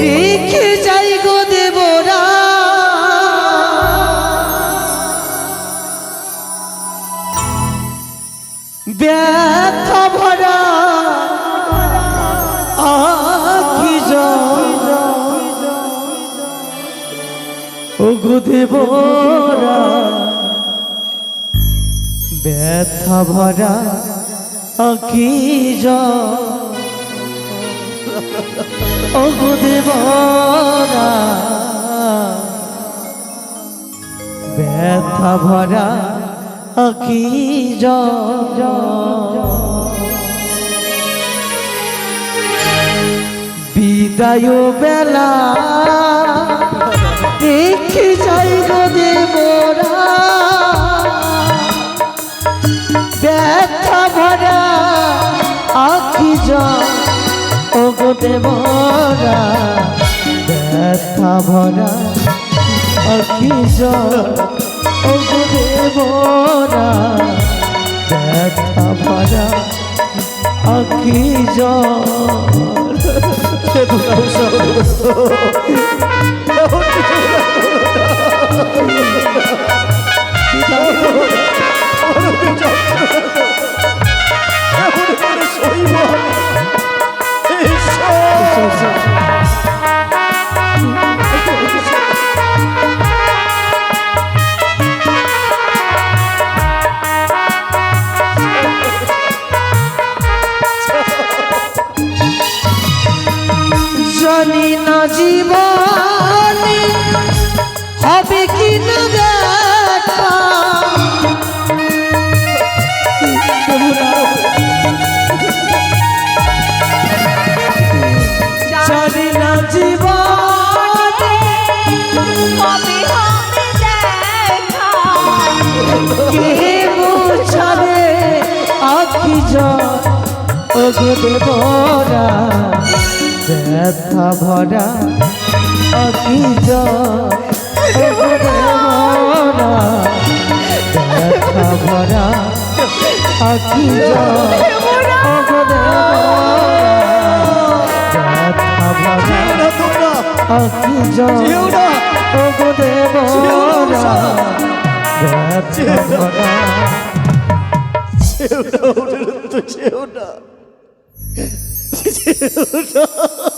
রেখে যাই গো দেবরা। ব্যথা ভরা আখি ও গো দেবরা। ব্যথা ভরা আখি ও গো দেবরা ব্যথা ভরা আখি বিদায় বেলা দেখে যাই গো দেবরা। গো দেবরা ব্যথা ভরা গো দেবরা ব্যথা ভরা আখি জানি না জীবনে হবে কি না দেখা? জানি না দেবরা? ব্যথা ভরা দেবরা ব্যথা ভরা ওগো দেবরা ব্যথা ভরা না না yıldan.